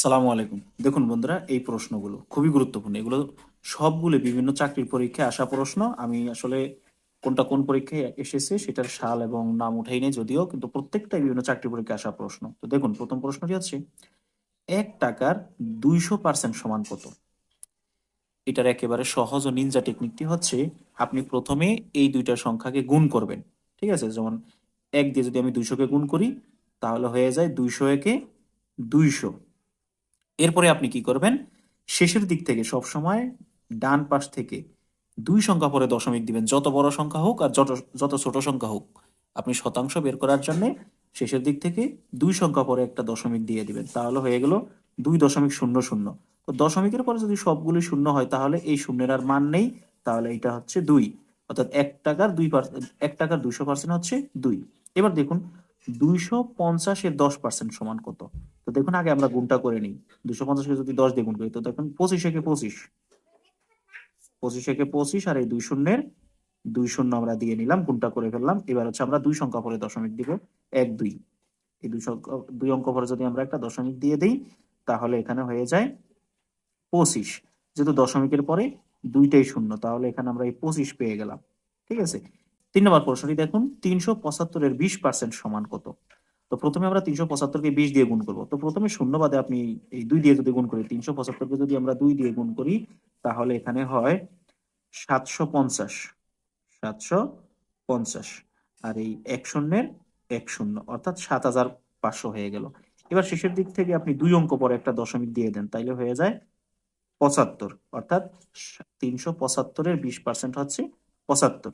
আসসালামু আলাইকুম। দেখুন বন্ধুরা, এই প্রশ্নগুলো খুবই গুরুত্বপূর্ণ। এগুলো সবগুলো বিভিন্ন চাকরির পরীক্ষায় আসা প্রশ্ন। আমি আসলে কোনটা কোন পরীক্ষায় এসেছে সেটার সাল এবং নাম উঠাই নেই যদিও, কিন্তু প্রত্যেকটাই বিভিন্ন চাকরি পরীক্ষায় আসা প্রশ্ন। তো দেখুন, প্রথম প্রশ্নটি হচ্ছে, এক টাকার দুইশো পার্সেন্ট সমান কত? এটার একেবারে সহজ ও নিনজা টেকনিকটি হচ্ছে, আপনি প্রথমে এই দুইটা সংখ্যাকে গুণ করবেন। ঠিক আছে? যেমন এক দিয়ে যদি আমি দুইশোকে গুণ করি, তাহলে হয়ে যায় দুইশো একে দুইশো। এরপরে আপনি কি করবেন? শেষের দিক থেকে সব সময় ডান পাশ থেকে দুই সংখ্যা পরে দশমিক দিবেন। যত বড় সংখ্যা হোক আর যত যত ছোট সংখ্যা হোক, আপনি শতাংশ বের করার জন্য শেষের দিক থেকে দুই সংখ্যা পরে একটা দশমিক দিয়ে দিবেন। তাহলে হয়ে গেল দুই দশমিক শূন্য শূন্য। তো দশমিকের পরে যদি সবগুলি শূন্য হয়, তাহলে এই শূন্যের আর মান নেই। তাহলে এটা হচ্ছে দুই। অর্থাৎ এক টাকার দুই এক টাকার দুইশো পার্সেন্ট হচ্ছে দুই। এবার দেখুন, দুইশো পঞ্চাশের দশ পার্সেন্ট সমান কত? তো দেখুন, আগে আমরা গুণটা করে নিই। দুশো পঞ্চাশকে যদি দশ দিয়ে গুণ করি, তো দেখুন, পঁচিশ একে পঁচিশ। পঁচিশ একে পঁচিশ আর এই দুই শূন্যের দুই শূন্য আমরা দিয়ে নিলাম, গুণটা করে ফেললাম। এবার হচ্ছে আমরা দুই সংখ্যা পরে দশমিক দিব, এক, দুই। এই দুই সংখ্যা, দুই অঙ্ক পরে যদি আমরা একটা দশমিক দিয়ে দিই, তাহলে এখানে হয়ে যায় পঁচিশ। যেহেতু দশমিকের পরে দুইটাই শূন্য, তাহলে এখানে আমরা এই পঁচিশ পেয়ে গেলাম। ঠিক আছে? তিন নম্বর প্রশ্নটি দেখুন, তিনশো পঁচাত্তরের বিশ পার্সেন্ট সমান কত? তো প্রথমে আমরা তিনশো পঁচাত্তরকে বিশ দিয়ে গুণ করব। তো প্রথমে শূন্য বাদে আপনি এই দুই দিয়ে যদি গুণ করি তিনশো পঁচাত্তরকে যদি আমরা দুই দিয়ে গুণ করি, তাহলে এখানে হয় সাতশো পঞ্চাশ। সাতশো পঞ্চাশ। আর এই এক শূন্যের এক শূন্য, অর্থাৎ সাত হাজার পাঁচশো হয়ে গেল। এবার শেষের দিক থেকে আপনি দুই অঙ্ক পরে একটা দশমিক দিয়ে দেন, তাইলে হয়ে যায় পঁচাত্তর। অর্থাৎ তিনশো পঁচাত্তরের বিশ পার্সেন্ট হচ্ছে পঁচাত্তর।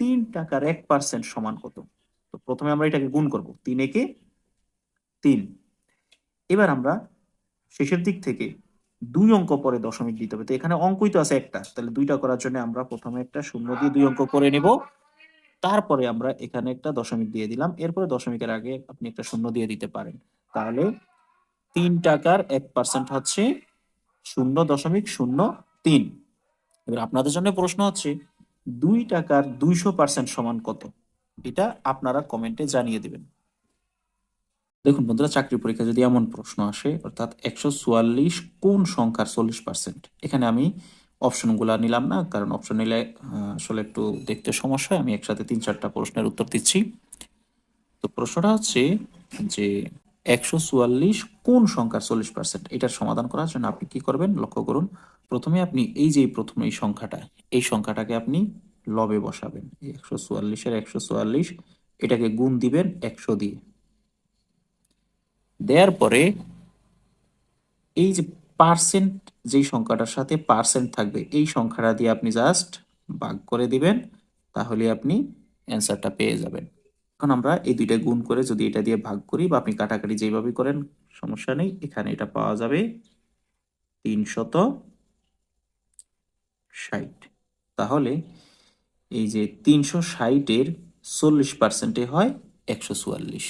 তিন টাকার এক পার্সেন্ট সমান কত? তো প্রথমে আমরা এটাকে গুণ করব। তিন একে তিন। এবার আমরা শেষের দিক থেকে দুই অঙ্ক পরে দশমিক দিতে হবে। তো এখানে অঙ্কই তো আছে একটা। তাহলে দুইটা করার জন্য আমরা প্রথমে একটা শূন্য দিয়ে দুই অঙ্ক করে নেব। তারপরে আমরা এখানে একটা দশমিক দিয়ে দিলাম। এরপরে দশমিকের আগে আপনি একটা শূন্য দিয়ে দিতে পারেন। তাহলে তিন টাকার এক পার্সেন্ট হচ্ছে শূন্য দশমিক শূন্য তিন। এবার আপনাদের জন্য প্রশ্ন হচ্ছে, দুই টাকার দুইশো পার্সেন্ট সমান কত? এটা আপনারা কমেন্টে জানিয়ে দিবেন। দেখুন বন্ধুরা, চাকরি পরীক্ষা যদি এমন প্রশ্ন আসে, অর্থাৎ একশো চুয়াল্লিশ কোন সংখ্যার চল্লিশ পার্সেন্ট এখানে আমি অপশনগুলো নিলাম না, কারণ অপশন নিলে আসলে একটু দেখতে সমস্যা আমি একসাথে তিন চারটা প্রশ্নের উত্তর দিচ্ছি। তো প্রশ্নটা হচ্ছে যে একশো চুয়াল্লিশ কোন সংখ্যার চল্লিশ পার্সেন্ট এটার সমাধান করার জন্য আপনি কি করবেন? লক্ষ্য করুন, প্রথমে আপনি এই যে প্রথমে এই সংখ্যাটা, এই সংখ্যাটাকে আপনি লবে বসাবেন। একশো চুয়াল্লিশের একশো চুয়াল্লিশ, এটাকে গুণ দিবেন একশো দিয়ে। দেওয়ার পরে এই যে পার্সেন্ট যেই সংখ্যাটার সাথে পার্সেন্ট থাকবে, এই সংখ্যাটা দিয়ে আপনি জাস্ট ভাগ করে দিবেন, তাহলে আপনি অ্যান্সারটা পেয়ে যাবেন। এখন আমরা এই দুইটা গুণ করে যদি এটা দিয়ে ভাগ করি বা আপনি কাটাকাটি যেভাবে করেন, সমস্যা নেই, এখানে এটা পাওয়া যাবে তিনশত ষাট। তাহলে এই যে তিনশো ষাটের চল্লিশ পার্সেন্টে হয় একশো চুয়াল্লিশ।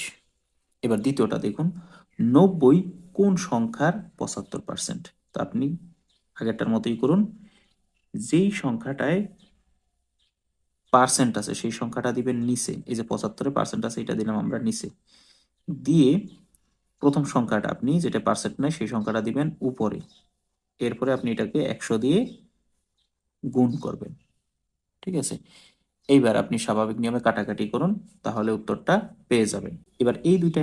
এবার দ্বিতীয়টা দেখুন, নব্বই কোন সংখ্যার পঁচাত্তর পার্সেন্ট তো আপনি আগেরটার মতোই করুন, যেই সংখ্যাটায় পার্সেন্ট আছে, সেই সংখ্যাটা দিবেন নিচে, এই যে পঁচাত্তরে পার্সেন্ট আছে, এটা দিলাম আমরা নিচে। দিয়ে প্রথম সংখ্যাটা আপনি যেটা পার্সেন্ট নেয়, সেই সংখ্যাটা দিবেন উপরে। এরপরে আপনি এটাকে একশো দিয়ে গুণ করবেন। ঠিক আছে? এইবার আপনি স্বাভাবিক নিয়মে কাটাকাটি করুন, তাহলে উত্তরটা পেয়ে যাবেন। এবার এই দুইটা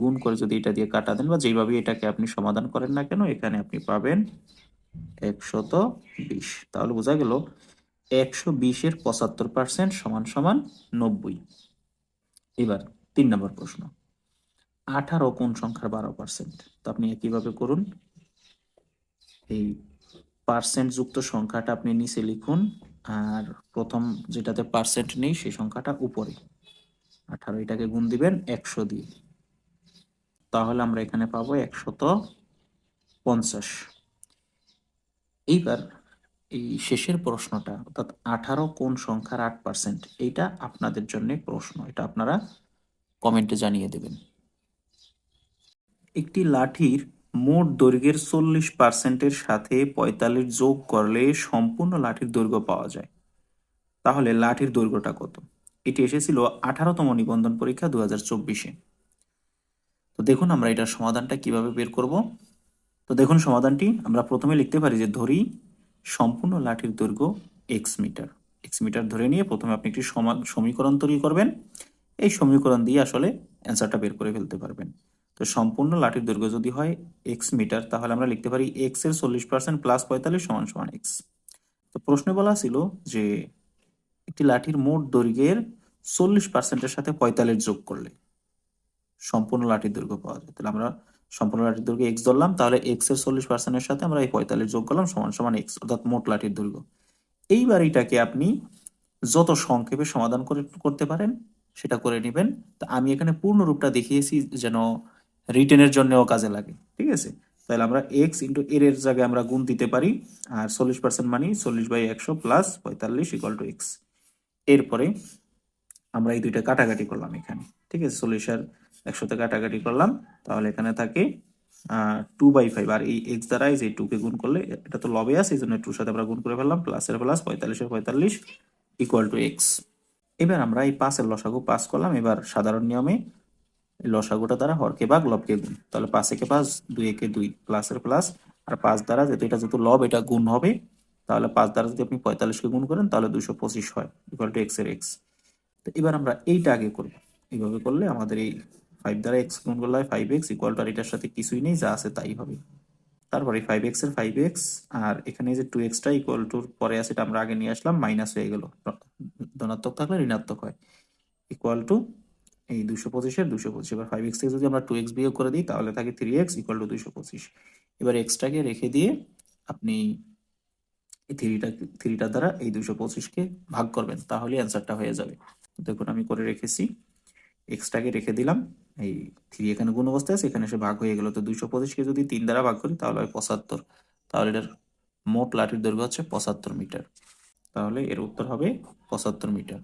গুণ করে যদি এটা দিয়ে কাটা দেন বা যেইভাবে এটাকে আপনি সমাধান করেন না কেন, এখানে আপনি পাবেন একশত বিশ। তাহলে বোঝা গেল একশো বিশের পঁচাত্তর পার্সেন্ট সমান সমান নব্বই। এবার তিন নম্বর প্রশ্ন। আঠারো কোন সংখ্যার বারো পার্সেন্ট। তো আপনি একইভাবে করুন। এই পার্সেন্ট যুক্ত সংখ্যাটা আপনি নিচে লিখুন। আর প্রথম যেটাতে পার্সেন্ট নেই, সেই সংখ্যাটা উপরে। আঠারো এটাকে গুণ দিবেন একশো দিয়ে। তাহলে আমরা এখানে পাবো একশত পঞ্চাশ। এইবার এই শেষের প্রশ্নটা, অর্থাৎ আঠারো কোন সংখ্যার আট পার্সেন্ট এইটা আপনাদের জন্য প্রশ্ন। এটা আপনারা কমেন্টে জানিয়ে দেবেন। একটি লাঠির মোট দৈর্ঘ্যের চল্লিশ পার্সেন্টের সাথে পঁয়তাল্লিশ যোগ করলে সম্পূর্ণ লাঠির দৈর্ঘ্য পাওয়া যায়। তাহলে লাঠির দৈর্ঘ্যটা কত? এটি এসেছিল আঠারোতম নিবন্ধন পরীক্ষা দু হাজার চব্বিশে। তো দেখুন আমরা এটার সমাধানটা কীভাবে বের করব। তো দেখুন সমাধানটি, আমরা প্রথমে লিখতে পারি যে ধরি সম্পূর্ণ লাঠির দৈর্ঘ্য এক্স মিটার। এক্স মিটার ধরে নিয়ে প্রথমে আপনি একটি সমা- সমীকরণ তৈরি করবেন। এই সমীকরণ দিয়ে আসলে অ্যান্সারটা বের করে ফেলতে পারবেন। তো সম্পূর্ণ লাঠির দৈর্ঘ্য যদি হয় এক্স মিটার, তাহলে আমরা লিখতে পারি এক্সের চল্লিশ পার্সেন্ট প্লাস পঁয়তাল্লিশ সমান সমান এক্স তো প্রশ্নে বলা ছিল যে একটি লাঠির মোট দৈর্ঘ্যের চল্লিশ পার্সেন্টের সাথে পঁয়তাল্লিশ যোগ করলে সম্পূর্ণ লাঠির দৈর্ঘ্য পাওয়া যায়। তাহলে আমরা সম্পূর্ণ লাঠির দৈর্ঘ্য এক্স ধরলাম, তাহলে এক্সের চল্লিশ পার্সেন্টের সাথে আমরা এই পঁয়তাল্লিশ যোগ করলাম সমান সমান এক্স অর্থাৎ মোট লাঠির দৈর্ঘ্য। এইবার এটাকে আপনি যত সংক্ষেপে সমাধান করে, করতে পারেন সেটা করে নেবেন। তা আমি এখানে পূর্ণ রূপটা দেখিয়েছি যেন রিটেনের জন্যও কাজে লাগে, ঠিক আছে? তাহলে আমরা এক্স ইন্টু এর এর জায়গায় আমরা গুণ দিতে পারি, আর চল্লিশ পার্সেন্ট মানি চল্লিশ বাই একশো প্লাস পঁয়তাল্লিশ ইকুয়াল টু এক্স এরপরে আমরা এই দুইটা কাটাকাটি করলাম এখানে, ঠিক আছে? চল্লিশ আর একশোতে কাটাকাটি করলাম, তাহলে এখানে থাকে টু বাই ফাইভ আর এই এক্স দ্বারা যে টুকে গুণ করলে, এটা তো লবে আছে এই জন্য টুর সাথে আমরা গুণ করে ফেললাম প্লাসের প্লাস পঁয়তাল্লিশের পঁয়তাল্লিশ ইকুয়াল টু এক্স এবার আমরা এই পাঁচের লসাগু পাস করলাম, এবার সাধারণ নিয়মে লসাগুটা দ্বারা হরকে ভাগ লবকে গুণ। তাহলে পাঁচ একে পাঁচ, দুই একে দুই প্লাসের প্লাস আর পাঁচ দ্বারা যেহেতু এটা যেহেতু লব, এটা গুণ হবে, তাহলে পাঁচ দ্বারা যদি আপনি পঁয়তাল্লিশকে গুণ করেন, তাহলে দুশো পঁচিশ হয় ইকুয়াল টু এক্সের এক্স তো এবার আমরা এইটা আগে করব। এইভাবে করলে আমাদের এই ফাইভ দ্বারা এক্স গুণ করলে হয় ফাইভ এক্স ইকুয়াল টু আর এটার সাথে কিছুই নেই, যা আছে তাই হবে। তারপরে ফাইভ এক্সের ফাইভ এক্স আর এখানে যে টু এক্সটা ইকুয়াল টুর পরে আছে এটা আমরা আগে নিয়ে আসলাম মাইনাস হয়ে গেল। ধনাত্মক থাকলে ঋণাত্মক হয়। ইকুয়াল টু এই দুশো পঁচিশের দুশো পঁচিশ। এবার ফাইভ এক্স থেকে যদি আমরা টু এক্স বিয়োগ করে দিই, তাহলে থাকে থ্রি এক্স ইকুয়াল টু দুশো পঁচিশ। এবার এক্সটাকে রেখে দিয়ে আপনি এই থ্রিটা থ্রিটা দ্বারা এই দুশো পঁচিশকে ভাগ করবেন, তাহলে অ্যান্সারটা হয়ে যাবে। দেখুন, আমি করে রেখেছি। এক্সটাকে রেখে দিলাম। এই থ্রি এখানে গুণ অবস্থায় আছে, এখানে এসে ভাগ হয়ে গেল। তো দুশো পঁচিশকে যদি তিন দ্বারা ভাগ করি, তাহলে হয় পঁচাত্তর। তাহলে এটার মোট লাঠির দৈর্ঘ্য হচ্ছে পঁচাত্তর মিটার। তাহলে এর উত্তর হবে পঁচাত্তর মিটার।